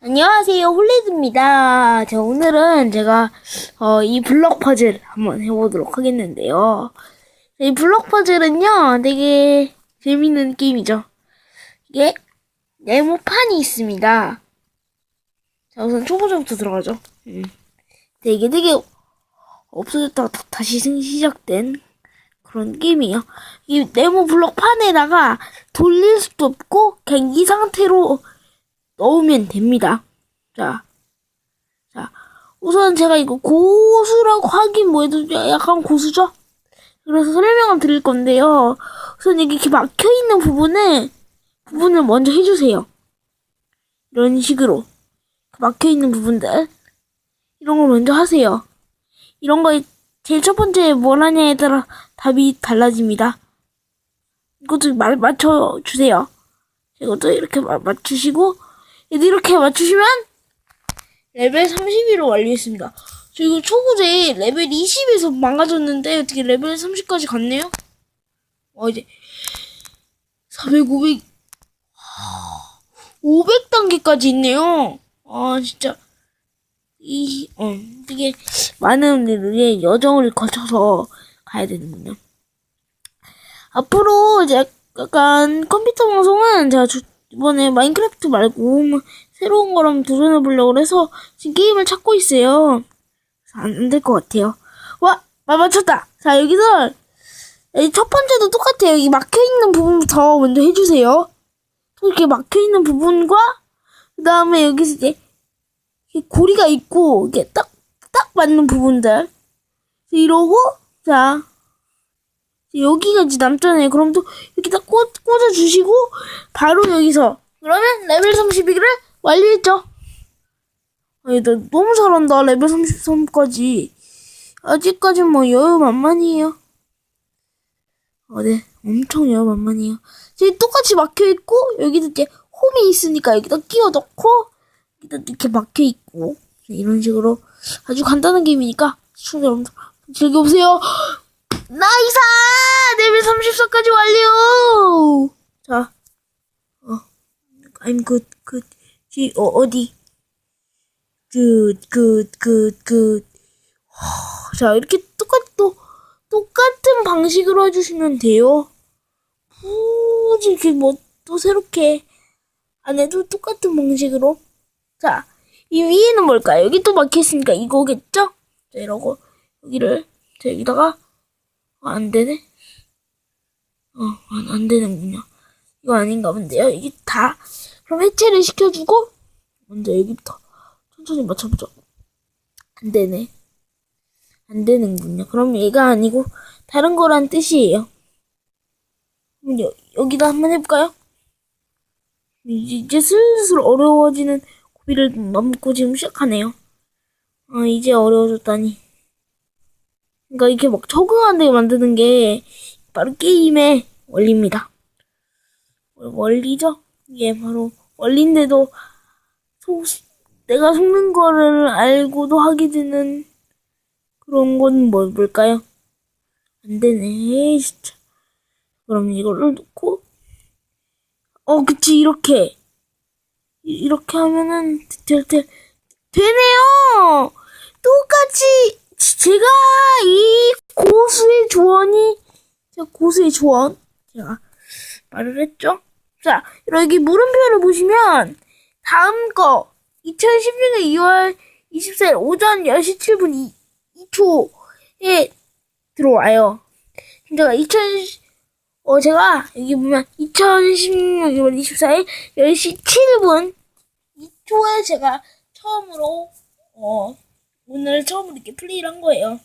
안녕하세요, 홀리드입니다. 자, 오늘은 제가, 어, 이 블럭 퍼즐 한번 해보도록 하겠는데요. 자, 이 블럭 퍼즐은요, 되게 재밌는 게임이죠. 이게, 네모판이 있습니다. 자, 우선 초보자부터 들어가죠. 음. 네, 이게 되게 없어졌다가 다- 생- 시작된 그런 게임이에요. 이 네모 블럭 판에다가 돌릴 수도 없고, 이 상태로 넣으면 됩니다. 자, 자, 우선 제가 이거 고수라고 하긴 뭐해도 약간 고수죠? 그래서 설명을 드릴 건데요. 우선 여기 이렇게 막혀 있는 부분을, 부분을 먼저 해주세요. 이런 식으로. 막혀 있는 부분들. 이런 걸 먼저 하세요. 이런 거 제일 첫 번째 뭘 하냐에 따라 답이 달라집니다. 이것도 말, 맞춰주세요. 이것도 이렇게 마- 맞추시고, 이렇게 맞추시면 레벨 31로 완료했습니다. 저 이거 초보제 레벨 20에서 망가졌는데 어떻게 레벨 30까지 갔네요? 어 이제 400, 500, 500단계까지 있네요. 아 진짜 이 어, 되게 많은 일의 여정을 거쳐서 가야 되는군요. 앞으로 이제 약간 컴퓨터 방송은 제가 주- 이번에 마인크래프트 말고 뭐 새로운 거랑 도전해 보려고 해서 지금 게임을 찾고 있어요. 안 될 것 같아요. 와, 말 맞췄다. 자, 여기서 이첫 번째도 똑같아요. 이 막혀 있는 부분부터 먼저 해주세요. 또 이렇게 막혀 있는 부분과 그 다음에 여기서 이제 고리가 있고 이게 딱딱 맞는 부분들 이러고 자 여기가 이제 남잖아요. 그럼 또딱 꽂, 꽂아주시고, 바로 여기서. 그러면 레벨 31을 완료했죠. 아니, 나 너무 잘한다. 레벨 33까지. 아직까지 뭐 여유 만만이에요. 어, 네. 엄청 여유 만만이에요. 지금 똑같이 막혀있고, 여기도 이제 홈이 있으니까 여기다 끼워 넣고, 여기다 이렇게 막혀있고, 이런 식으로 아주 간단한 게임이니까, 시청자 여러분들 즐겨보세요. 나이사! 레벨 34까지 완료! 자, 어, I'm good, good. 지, 어, 어디? good, good, good, good. 하, 자, 이렇게 똑같, 또, 똑같은 방식으로 해주시면 돼요. 굳이 이렇게 뭐, 또 새롭게 안 해도 똑같은 방식으로. 자, 이 위에는 뭘까요? 여기 또 막혀있으니까 이거겠죠? 자, 이러고, 여기를, 자, 여기다가, 어, 안 되네? 어, 안, 안 되는군요. 이거 아닌가 본데요. 이게 다, 그럼 해체를 시켜주고, 먼저 여기부터 천천히 맞춰보죠. 안 되네. 안 되는군요. 그럼 얘가 아니고, 다른 거란 뜻이에요. 그럼 여, 여기다 한번 해볼까요? 이제, 이제 슬슬 어려워지는 고비를 넘고 지금 시작하네요. 아, 이제 어려워졌다니. 그러니까 이렇게 막 적응하게 만드는 게 바로 게임의 원리입니다. 원리죠? 이게 바로 원리인데도 속, 내가 속는 거를 알고도 하게 되는 그런 건 뭐, 뭘까요? 안 되네, 진짜. 그럼 이거를 놓고, 어, 그치, 이렇게. 이- 이렇게 하면은, 될, 될, 되네요! 똑같이, 지- 제가 이 고수의 조언이, 고수의 조언, 제가 말을 했죠? 자, 여기 물음표를 보시면, 다음 거, 2016년 2월 24일 오전 10시 7분 2, 2초에 들어와요. 제가 2000, 어, 제가 여기 보면 2016년 2월 24일 10시 7분 2초에 제가 처음으로, 어, 오늘 처음으로 이렇게 플레이를 한 거예요.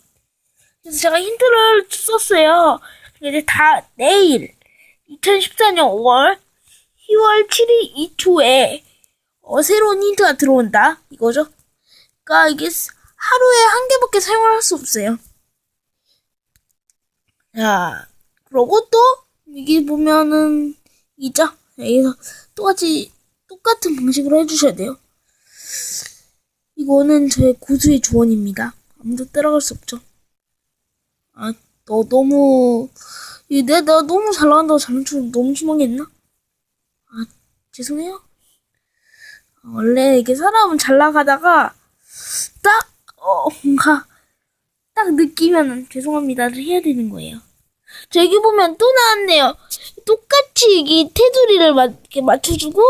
그래서 제가 힌트를 썼어요. 이제 다 내일 2014년 5월 10월 7일 2초에 어, 새로운 힌트가 들어온다 이거죠. 그러니까 이게 스- 하루에 한 개밖에 사용을 할수 없어요. 자, 그러고 또 여기 보면은 있죠. 여기서 똑같이 똑같은 방식으로 해주셔야 돼요. 이거는 저의 고수의 조언입니다. 아무도 따라갈 수 없죠. 아, 너 너무 이 내가 너무 잘 나간다고 잘못 쳐 너무 심하게 했나? 아, 죄송해요. 원래 이게 사람은 잘 나가다가 딱 어, 뭔가 딱 느끼면 죄송합니다를 해야 되는 거예요. 저 여기 보면 또 나왔네요. 똑같이 여기 테두리를 마, 이렇게 맞춰주고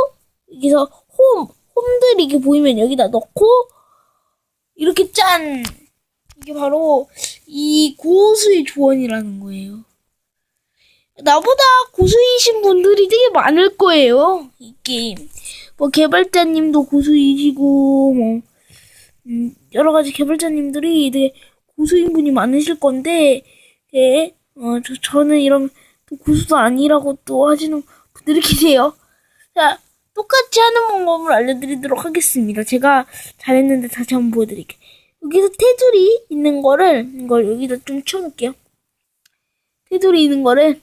여기서 홈 홈들이 이렇게 보이면 여기다 넣고 이렇게 짠 이게 바로 이 고수의 조언이라는 거예요. 나보다 고수이신 분들이 되게 많을 거예요. 이 게임. 뭐 개발자님도 고수이시고 뭐 음, 여러 가지 개발자님들이 되게 고수인 분이 많으실 건데 예, 어, 저, 저는 이런 또 고수도 아니라고 또 하시는 분들이 계세요. 자, 똑같이 하는 방법을 알려드리도록 하겠습니다. 제가 잘했는데 다시 한번 보여드릴게요. 여기서 테두리 있는 거를 이걸 여기다 좀 치워놓을게요. 테두리 있는 거를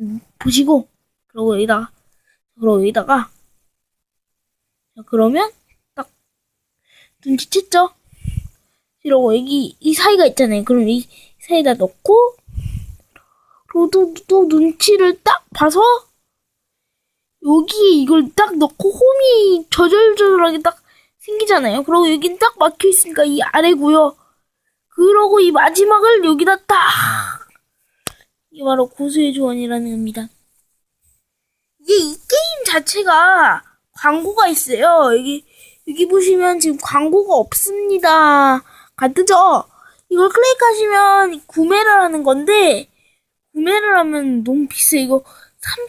음, 보시고 그러고 여기다가 그러고 여기다가 자 그러면 딱 눈치챘죠? 이러고 여기 이 사이가 있잖아요. 그럼 이 사이에다 넣고 그리고 또, 또 눈치를 딱 봐서 여기에 이걸 딱 넣고 홈이 저절저절하게 딱 생기잖아요. 그리고 여긴 딱 막혀 있으니까 이 아래고요. 그러고 이 마지막을 여기다 딱 이게 바로 고수의 조언이라는 겁니다. 이게 이 게임 자체가 광고가 있어요. 여기 여기 보시면 지금 광고가 없습니다. 가 뜨죠? 이걸 클릭하시면 구매를 하는 건데 구매를 하면 너무 비싸. 이거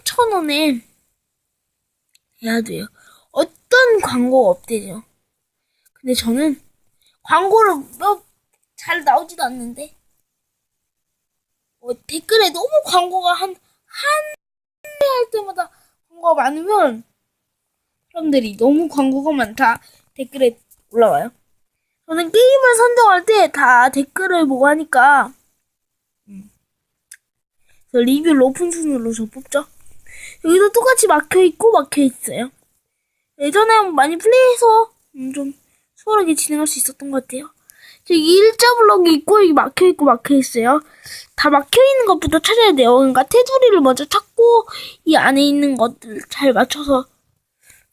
3,000원에 해야 돼요. 어떤 광고가 없대죠. 근데 저는 광고를 뭐잘 나오지도 않는데 어, 댓글에 너무 광고가 한, 한, 할 때마다 광고가 많으면, 사람들이 너무 광고가 많다. 댓글에 올라와요. 저는 게임을 선정할 때 다 댓글을 보고 하니까, 음. 리뷰 높은 순으로 저 뽑죠. 여기도 똑같이 막혀있고 막혀있어요. 예전에 많이 플레이해서 음, 좀 수월하게 진행할 수 있었던 것 같아요. 저기 일자 블럭이 있고 여기 막혀 있고 막혀 있어요. 다 막혀 있는 것부터 찾아야 돼요. 그러니까 테두리를 먼저 찾고 이 안에 있는 것들 잘 맞춰서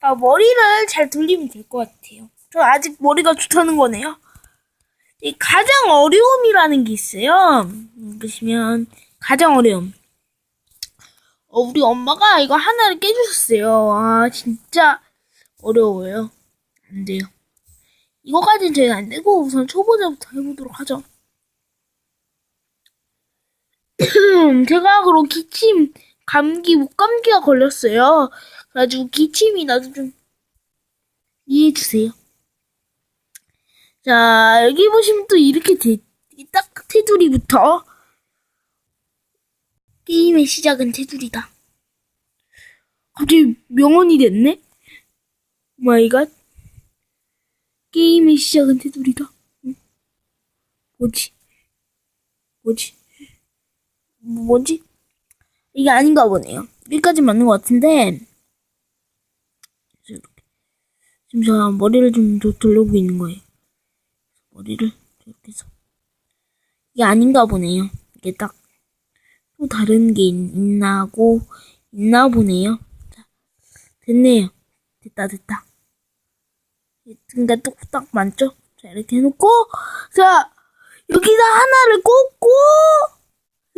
아, 머리를 잘 돌리면 될 것 같아요. 저 아직 머리가 좋다는 거네요. 이 가장 어려움이라는 게 있어요. 음, 보시면 가장 어려움. 어, 우리 엄마가 이거 하나를 깨주셨어요. 아 진짜 어려워요. 안 돼요. 이거까지는 저희가 안 되고 우선 초보자부터 해보도록 하죠. 제가 그럼 기침, 감기, 목감기가 걸렸어요. 그래가지고 기침이 나도 좀 이해해주세요. 자, 여기 보시면 또 이렇게 돼, 딱 테두리부터 게임의 시작은 테두리다. 갑자기 명언이 됐네? 마이갓. 게임의 시작은 테두리다. 응? 뭐지? 뭐지? 뭐지? 이게 아닌가 보네요. 여기까지 맞는 것 같은데. 지금 제가 머리를 좀 도- 돌려보고 있는 거예요. 머리를 이렇게 해서. 이게 아닌가 보네요. 이게 딱 또 다른 게 있, 있나 보네요. 자, 됐네요. 됐다 됐다. 그러니까 뚝딱 맞죠? 자 이렇게 해놓고 자 여기다 하나를 꽂고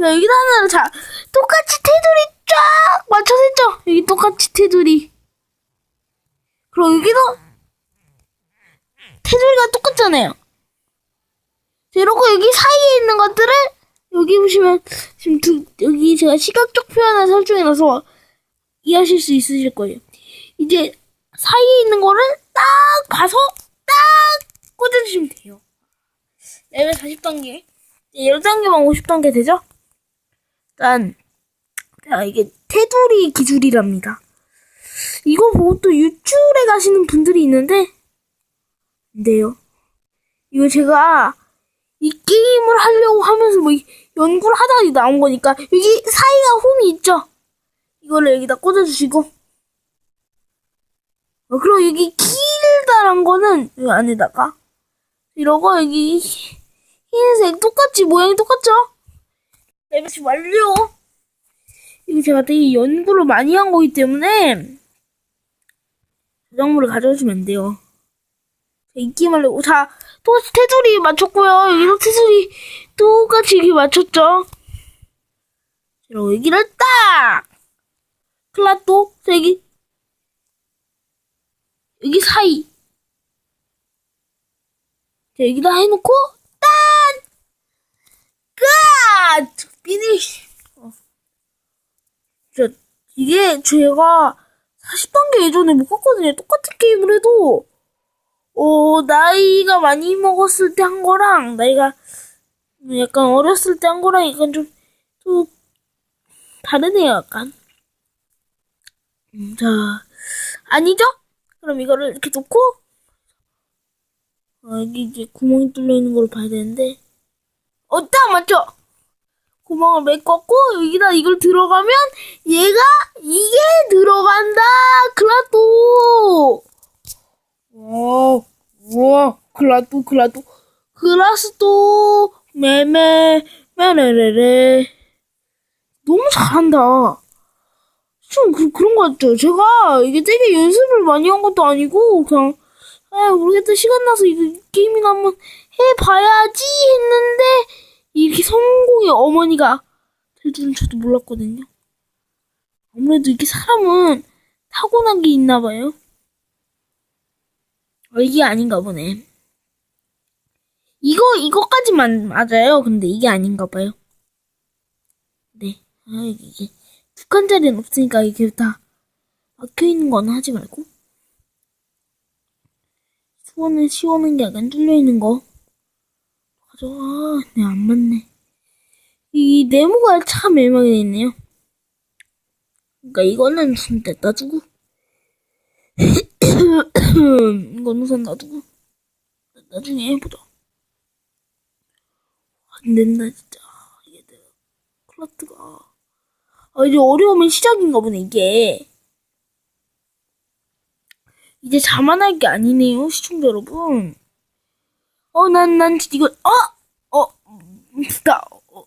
자 여기다 하나를 자 똑같이 테두리 쫙 맞춰서 했죠? 여기 똑같이 테두리 그리고 여기도 테두리가 똑같잖아요 자, 이러고 여기 사이에 있는 것들을 여기 보시면 지금 두, 여기 제가 시각적 표현을 설정해놔서 이해하실 수 있으실 거예요 이제 사이에 있는 거를 딱 봐서 딱 꽂아주시면 돼요. 레벨 40단계. 10단계만 50단계 되죠? 일단, 자, 이게 테두리 기술이랍니다. 이거 보고 또 유출해 가시는 분들이 있는데, 안 돼요. 이거 제가 이 게임을 하려고 하면서 뭐 연구를 하다가 나온 거니까, 여기 사이가 홈이 있죠? 이거를 여기다 꽂아주시고, 어, 그리고 여기 길다란 거는 이 안에다가 이러고 여기 흰색 똑같이 모양이 똑같죠? 레벨 완료. 이거 제가 되게 연구를 많이 한 거기 때문에 저작물을 가져오시면 안 돼요. 자, 잊기만 하고. 자, 똑같이 테두리 맞췄고요. 여기도 테두리 똑같이 이렇게 맞췄죠. 그리고 여기를 딱! 클라또, 자, 여기. 여기 사이. 자, 여기다 해놓고, 딴! 끝! 피니쉬. 어. 자, 이게 제가 40단계 예전에 못 갔거든요. 똑같은 게임을 해도, 어, 나이가 많이 먹었을 때 한 거랑, 나이가 약간 어렸을 때 한 거랑 약간 좀, 또, 다르네요, 약간. 음, 자, 아니죠? 그럼 이거를 이렇게 놓고, 어, 여기 이제 구멍이 뚫려 있는 걸 봐야 되는데, 어, 딱 맞죠? 구멍을 메꿨고, 여기다 이걸 들어가면, 얘가, 이게 들어간다! 클라또! 와, 우와, 클라또, 클라또, 클라스또, 매매, 매레레레. 너무 잘한다. 좀 그, 그런 것 같죠. 제가 이게 되게 연습을 많이 한 것도 아니고, 그냥, 아, 모르겠다. 시간 나서 이거 게임이나 한번 해봐야지 했는데, 이렇게 성공의 어머니가 될 줄은 저도 몰랐거든요. 아무래도 이렇게 사람은 타고난 게 있나 봐요. 어, 이게 아닌가 보네. 이거, 이거까지만 맞아요. 근데 이게 아닌가 봐요. 네. 아, 이게, 두 칸짜리는 없으니까 이게 다 막혀있는 건 하지 말고. 수원을 씌우는 게 약간 뚫려있는 거. 가져와. 네, 안 맞네. 이 네모가 참 애매하게 돼 있네요. 그러니까 이거는 좀 냈다 두고. 이건 우선 놔두고 나중에 해보자. 안 된다 진짜. 내가 클라트가. 아 이제 어려우면 시작인가 보네 이게. 이제 자만할 게 아니네요 시청자 여러분. 어 난 난 이거 어어나 어,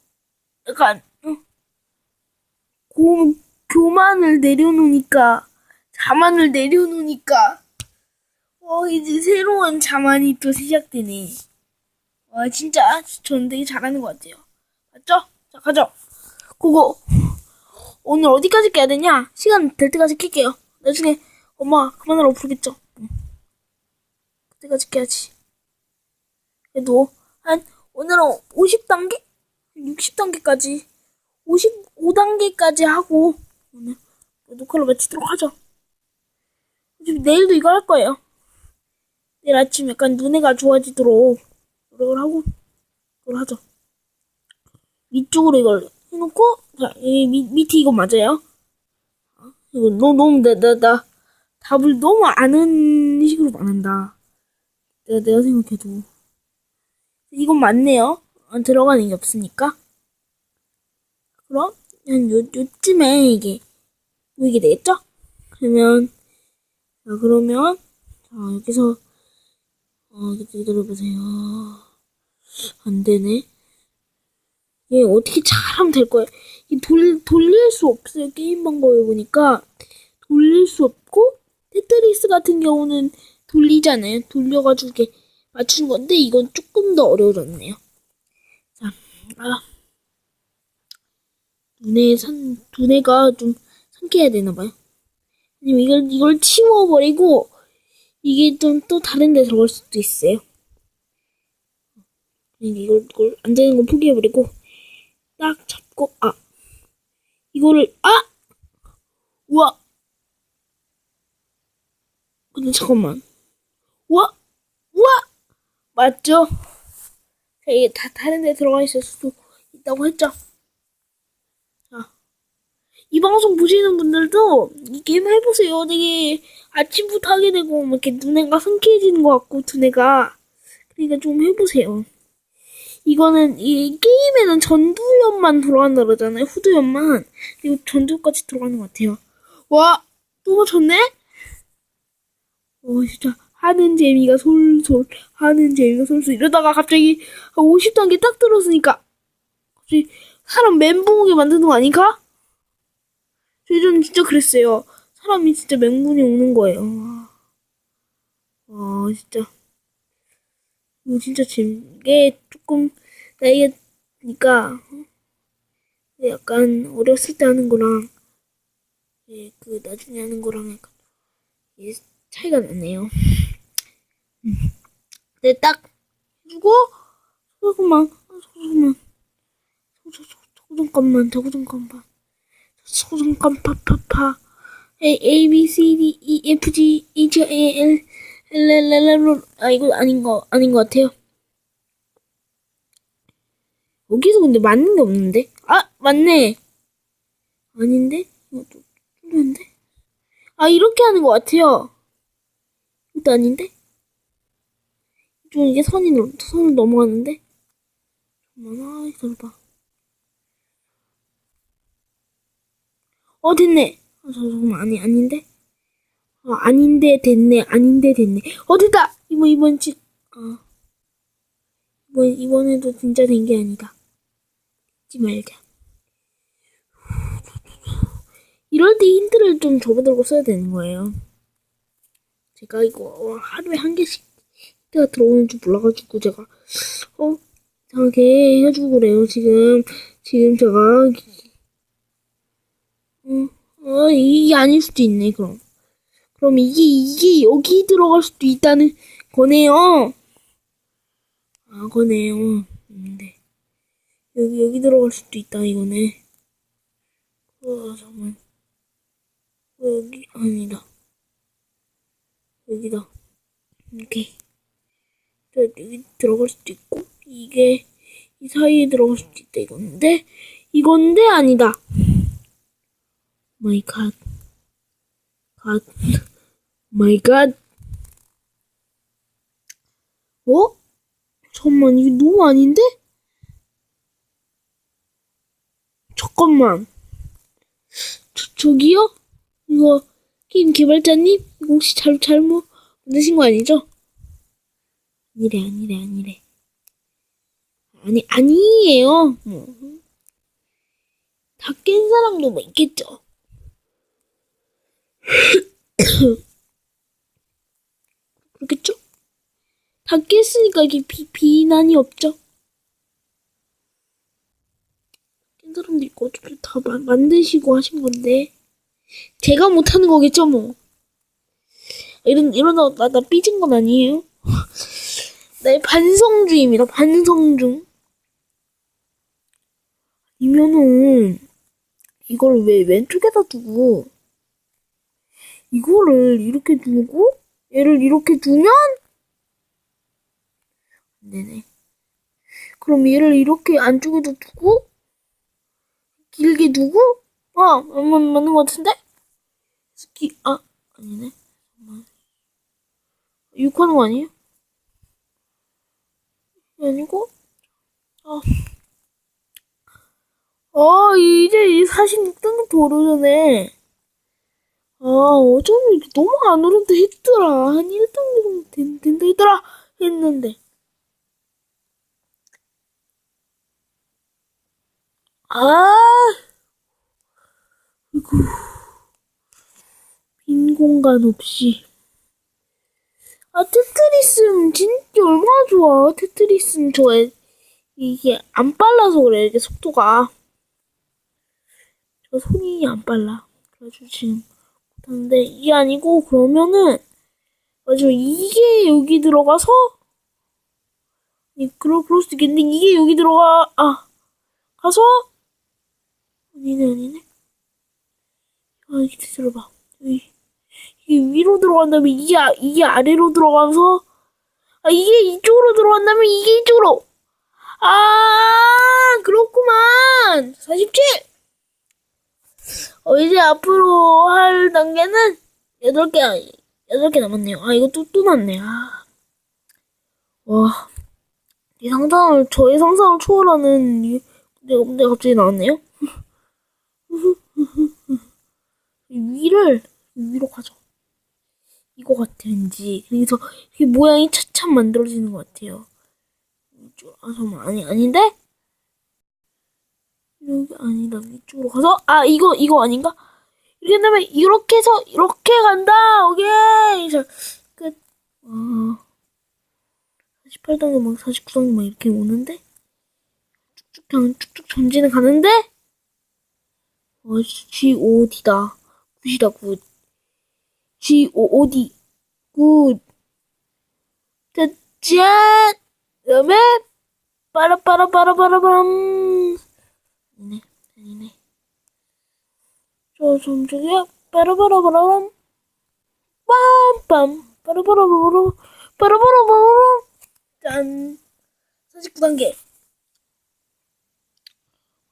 약간 어, 고 교만을 내려놓으니까 자만을 내려놓으니까 어 이제 새로운 자만이 또 시작되네. 와 진짜 전 되게 잘하는 것 같아요. 맞죠? 자 가죠. 그거 오늘 어디까지 깨야 되냐? 시간 될 때까지 킬게요. 나중에 엄마 그만하라고 부르겠죠. 응. 그때까지 깨야지. 그래도 한 오늘은 50단계? 60단계까지 55단계까지 하고 오늘 녹화를 마치도록 하죠. 내일도 이거 할 거예요. 내일 아침 약간 눈에가 좋아지도록 노력을 하고 이걸 하죠. 위쪽으로 이걸 해놓고 자, 이 밑, 밑에 이거 맞아요. 어, 이거 너무 너무 나, 나, 나 답을 너무 아는 식으로 말한다. 내가 내가 생각해도 이건 맞네요. 어, 들어가는 게 없으니까. 그럼 한 요, 요쯤에 이게 보이게 되겠죠? 그러면 자, 그러면, 자, 여기서, 어, 기다려보세요. 안 되네. 얘 어떻게 잘하면 될 거예요. 이 돌, 돌릴 수 없어요. 게임 방법에 보니까. 돌릴 수 없고, 테트리스 같은 경우는 돌리잖아요. 돌려가지고 이렇게 맞추는 건데, 이건 조금 더 어려워졌네요. 자, 아. 눈에 산, 두뇌가 좀 상쾌해야 되나봐요. 아니면 이걸, 이걸 치워버리고, 이게 좀 또 다른 데 들어갈 수도 있어요. 이걸, 이걸, 안 되는 거 포기해버리고, 딱 잡고, 아. 이거를, 아! 우와! 근데 잠깐만. 우와! 우와! 맞죠? 자, 이게 다 다른 데 들어가 있을 수도 있다고 했죠? 이 방송 보시는 분들도 이 게임 해보세요. 되게 아침부터 하게 되고 막 이렇게 눈에가 상쾌해지는 것 같고 두뇌가 그러니까 좀 해보세요. 이거는 이 게임에는 전두엽만 들어간다 그러잖아요. 후두엽만 그리고 전두엽까지 들어가는 것 같아요. 와, 또 맞췄네? 오, 진짜 하는 재미가 솔솔 하는 재미가 솔솔 이러다가 갑자기 50단계 딱 들었으니까 갑자기 사람 멘붕 오게 만드는 거 아닌가? 예전 진짜 그랬어요. 사람이 진짜 맹분이 오는 거예요. 아, 진짜. 이거 진짜 재밌게 조금 나이가 약간 어렸을 때 하는 거랑 예, 그 나중에 하는 거랑 약간 예, 차이가 나네요. 음. 네, 딱 해주고 잠깐만, 잠깐만, 잠깐만, 잠깐만, 잠깐만, 파파파. A, A, B, C, D, E, F, G, H, I, L, L, L, L, L, 아, 이거 아닌 거, 아닌 것 같아요. 여기서 근데 맞는 게 없는데? 아, 맞네. 아닌데? 이것도 틀렸는데? 아, 이렇게 하는 것 같아요. 이것도 아닌데? 좀 이게 선이, 넘- 선을 넘어가는데? 잠깐만, 아, 기다려봐. 어, 됐네. 아, 저, 잠깐만, 아니, 아닌데? 어, 아닌데, 됐네. 아닌데, 됐네. 어, 됐다! 이번, 이번, 지, 어. 이번, 이번에도 진짜 된 게 아니다. 잊지 말자. 이럴 때 힌트를 좀 접어들고 써야 되는 거예요. 제가 이거 하루에 한 개씩 힌트가 들어오는 줄 몰라가지고 제가 어 이상하게 해가지고 그래요. 지금 지금 제가 어, 어 이게 아닐 수도 있네. 그럼 그럼 이게 이게 여기 들어갈 수도 있다는 거네요. 아 거네요. 음, 네. 여기 여기 들어갈 수도 있다 이거네. 어 잠깐. 어, 여기 아니다. 여기다. 이렇게. 저 여기 들어갈 수도 있고 이게 이 사이에 들어갈 수도 있다 이건데 이건데 아니다. 마이 갓. 갓. 마이 갓. 어? 잠깐만 이게 너무 아닌데? 잠깐만. 저, 저기요? 이거 게임 개발자님? 이거 혹시 잘, 잘못 만드신 거 아니죠? 아니래 아니래 아니래 아니 아니에요 뭐. 다깬 사람도 뭐 있겠죠 그렇겠죠? 다 깼으니까 이게 비, 비난이 없죠 깬 사람도 있고 어차피 다 마- 만드시고 하신 건데 제가 못하는 거겠죠 뭐 이런 이러다 나, 나 삐진 건 아니에요 네, 반성주의입니다. 반성 중. 이면은 이걸 왜 왼쪽에다 두고 이거를 이렇게 두고 얘를 이렇게 두면 안 되네. 그럼 얘를 이렇게 안쪽에다 두고 길게 두고 아 맞는 맞는 것 같은데 스키 아 아니네. 6하는 거 아니에요? 아니고, 아, 아, 이제 이 46등부터 오르네. 아, 어쩌면 너무 안 오른다 했더라. 한 1등 정도 된, 된다 했더라. 했는데. 아, 이고 빈 공간 없이. 아, 테트리스는 진짜 얼마나 좋아. 테트리스는 저의 이게 안 빨라서 그래. 이게 속도가. 저 손이 안 빨라. 그래가지고 지금 못하는데 이게 아니고 그러면은 맞아 이게 여기 들어가서 이 그럴 그럴 수도 있겠는데 이게 여기 들어가 아 가서 아니네 아니네. 아 이게 들어봐. 이게 위로 들어간 다음에 이게, 아- 이게 아래로 들어가서 아 이게 이쪽으로 들어간다면 이게 이쪽으로. 아 그렇구만. 47 어, 이제 앞으로 할 단계는 8개, 8개 남았네요. 아, 이거 또, 또 남네. 아. 와. 이 상상을, 저의 상상을 초월하는 이 문제가, 문제가 갑자기 나왔네요. 이 위를, 위로 가죠. 이거 같아, 왠지. 그래서 이게 모양이 차차 만들어지는 것 같아요. 아, 잠깐만. 아니, 아닌데? 여기 아니다. 위쪽으로 가서? 아 이거 이거 아닌가? 이렇게 되면 이렇게 해서 이렇게 간다. 오케이. 자끝. 어, 48단계 막 49단계 막 이렇게 오는데? 쭉쭉 그냥 쭉쭉 전진을 가는데? 어 G-O-D다. 굿이다 굿. G-O-O-D 굿. 짜잔 그 다음에 빠라빠라빠라빠라밤 아니네 아니네. 저 점중이야 빠라빠라빠라밤. 빰빰. 빠라빠라빠라 빠라빠라빠라 짠. 49단계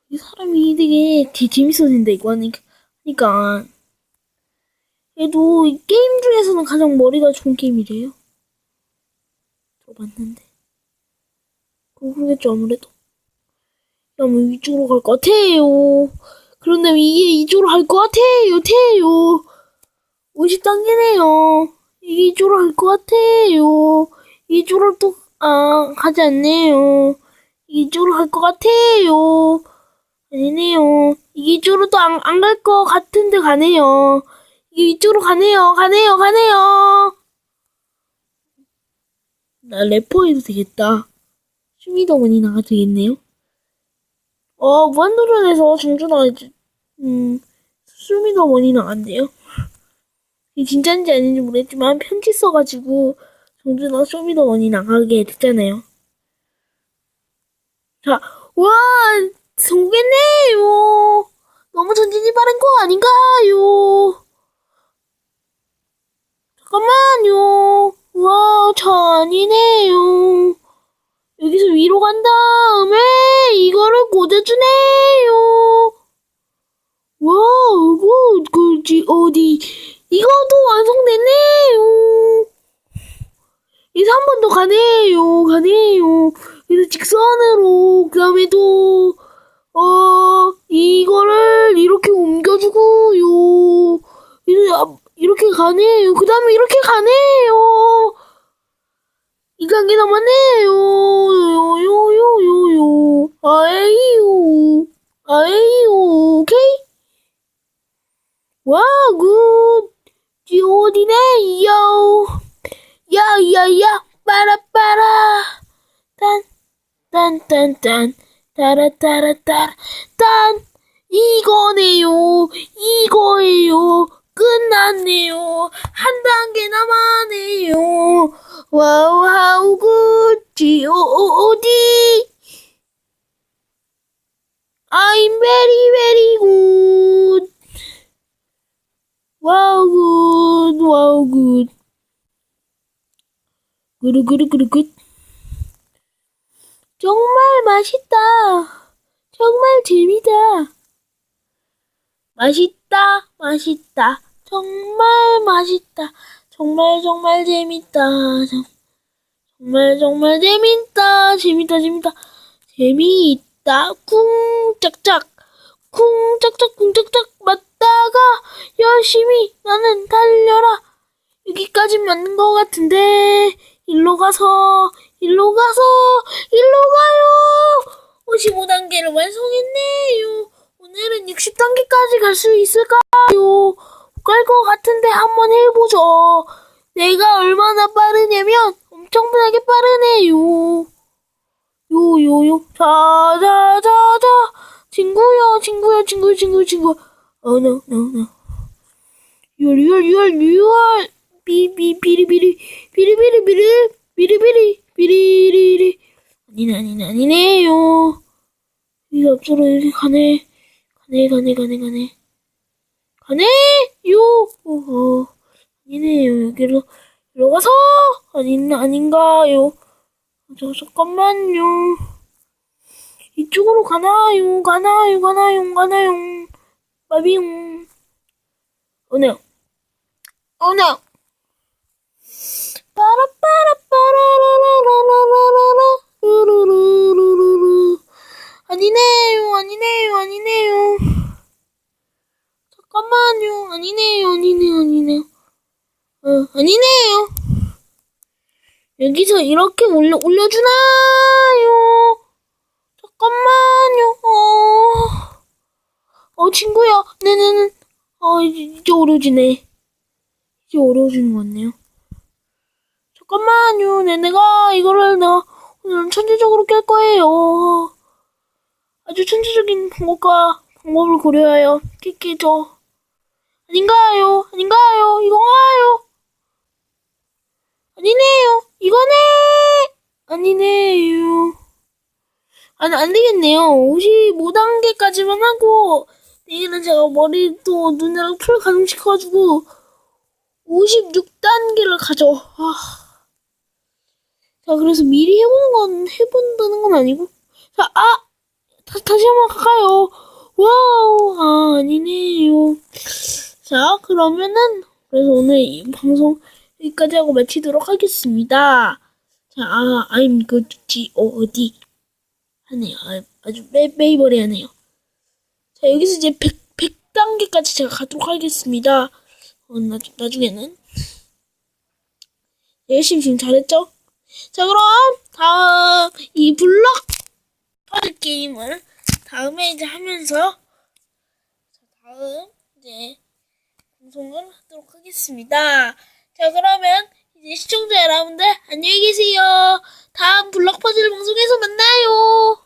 이 사람이 되게 되게 재밌어진다 이거 하니까. 그러니까. 얘도 이 게임 중에서는 가장 머리가 좋은 게임이래요. 저 봤는데. 그러겠죠 아무래도 야뭐 이쪽으로 갈 것 같아요 그런데 이게 이쪽으로 갈 것 같아요 태요 50단계네요 이게 이쪽으로 갈 것 같아요 이쪽으로 또, 아, 가지 않네요. 이쪽으로 갈 것 같아요. 아니네요. 이게 이쪽으로 또 안, 안 갈 것 같은데 가네요. 이게 이쪽으로 가네요. 가네요. 가네요. 나 래퍼 해도 되겠다. 슈미더머니 나가 되겠네요. 어, 무한도전에서 정준하가 이제, 음, 슈미더머니 나간대요. 이게 진짜인지 아닌지 모르겠지만 편지 써가지고 정준하 쇼미더머니 나가게 됐잖아요. 자, 와, 성공했네요. 너무 전진이 빠른 거 아닌가요? 잠깐만요. 와, 전이네요. 여기서 위로 간 다음에 이거를 꽂아주네요. 와, 그, 그, 지, 어디, 이것도 완성됐네요. 이제 한 번 더 가네요, 가네요. 그래서 직선으로, 그 다음에 또, 어, 이거를 이렇게 옮겨주고요. 이렇게 가네요. 그 다음에 이렇게 가네요. 이 단계 남았네요. 요요요요요. 아에이요. 아에이요. 오케이? 와, 굿. 지오디네요. 야야야 빠라빠라 딴 딴딴딴 따라따라따라 딴 이거네요 이거예요 끝났네요 한 단계 남았네요 와우 하우 굿지 오오디 I'm very very good 와우 굿 와우 굿 그르그르그르굿 정말 맛있다. 정말 재미다. 맛있다. 맛있다. 정말 맛있다. 정말 정말 재밌다. 정- 정말 정말 재밌다. 재밌다 재밌다. 재미있다. 쿵짝짝. 쿵짝짝 쿵짝짝 맞다가 열심히 나는 달려라. 여기까지 맞는 것 같은데 일로 가서 일로 가서 일로 가요 55단계를 완성했네요 오늘은 60단계까지 갈 수 있을까요 갈것 같은데 한번 해보죠. 내가 얼마나 빠르냐면 엄청나게 빠르네요. 요 요 요. 자 자 자 자. 친구야 친구야 친구 친구 친구. 어 no no no 6월 6월 6월 6월 비비 비리 비리. 비리 비리 비리. 비리 비리. 비리리리. 아니네 아니네 아니네요. 이 앞으로 이렇게 가네. 가네 가네 가네 가네 가네요 어 아니네요 여기로. 여기로 가서 아닌 아닌가요? 저 잠깐만요. 이쪽으로 가나요? 가나요? 가나요? 가나요? 마비용. 오네요 오네요 빠라빠라빠라라라라라라라. 루루루루루루 아니네요 아니네요 아니네요 잠깐만요. 아니네요. 아니네요. 아니네요. 어 아니네요. 여기서 이렇게 올려 올려주나요? 잠깐만요. 어, 어 친구야. 네네네. 아 이제, 어려워지네. 이제 어려워지는 것 같네요. 잠깐만요. 네, 내가 이거를 내가 오늘 천재적으로 깰 거예요. 아주 천재적인 방법과 방법을 고려하여 깰게죠. 아닌가요? 아닌가요? 이건가요? 아니네요. 이거네. 아니네요. 안, 안 되겠네요. 55단계까지만 하고, 내일은 제가 머리도 눈이랑 풀 가동시켜가지고, 56단계를 가죠. 아. 자, 그래서 미리 해보는 건, 해본다는 건 아니고. 자, 아! 다, 다시 한번 갈까요? 와우, 아, 아니네요. 자, 그러면은, 그래서 오늘 이 방송 여기까지 하고 마치도록 하겠습니다. 자, 아, I'm good to 어디 하네요. 아, 아주 매, 매이버리 하네요. 자, 여기서 이제 100, 100단계까지 제가 가도록 하겠습니다. 어, 나, 나중에는. 열심히 지금 잘했죠? 자, 그럼, 다음, 이 블럭 퍼즐 게임을 다음에 이제 하면서, 자, 다음, 이제, 방송을 하도록 하겠습니다. 자, 그러면 이제 시청자 여러분들 안녕히 계세요. 다음 블럭 퍼즐 방송에서 만나요.